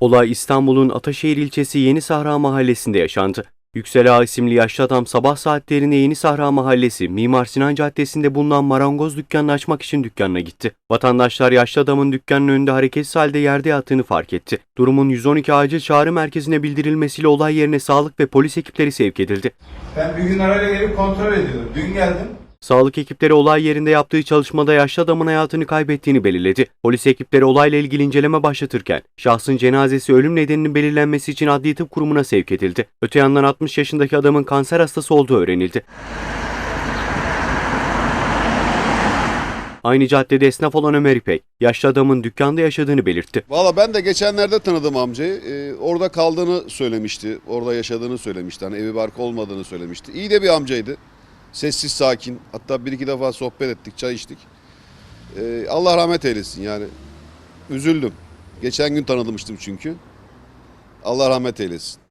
Olay İstanbul'un Ataşehir ilçesi Yeni Sahra mahallesinde yaşandı. Yüksel Ağa isimli yaşlı adam sabah saatlerinde Yeni Sahra mahallesi Mimar Sinan Caddesi'nde bulunan marangoz dükkanını açmak için dükkanına gitti. Vatandaşlar yaşlı adamın dükkanının önünde hareketsiz halde yerde yattığını fark etti. Durumun 112 acil çağrı merkezine bildirilmesiyle olay yerine sağlık ve polis ekipleri sevk edildi. Ben bir gün arayla gelip kontrol ediyordum. Dün geldim. Sağlık ekipleri olay yerinde yaptığı çalışmada yaşlı adamın hayatını kaybettiğini belirledi. Polis ekipleri olayla ilgili inceleme başlatırken şahsın cenazesi ölüm nedeninin belirlenmesi için Adli Tıp Kurumu'na sevk edildi. Öte yandan 60 yaşındaki adamın kanser hastası olduğu öğrenildi. Aynı caddede esnaf olan Ömer İpek, yaşlı adamın dükkanda yaşadığını belirtti. Valla ben de geçenlerde tanıdım amcayı. Ee, orada kaldığını söylemişti. Orada yaşadığını söylemişti. Hani evi barkı olmadığını söylemişti. İyi de bir amcaydı. Sessiz sakin. Hatta bir iki defa sohbet ettik, çay içtik. Ee, Allah rahmet eylesin yani. Üzüldüm. Geçen gün tanımıştım çünkü. Allah rahmet eylesin.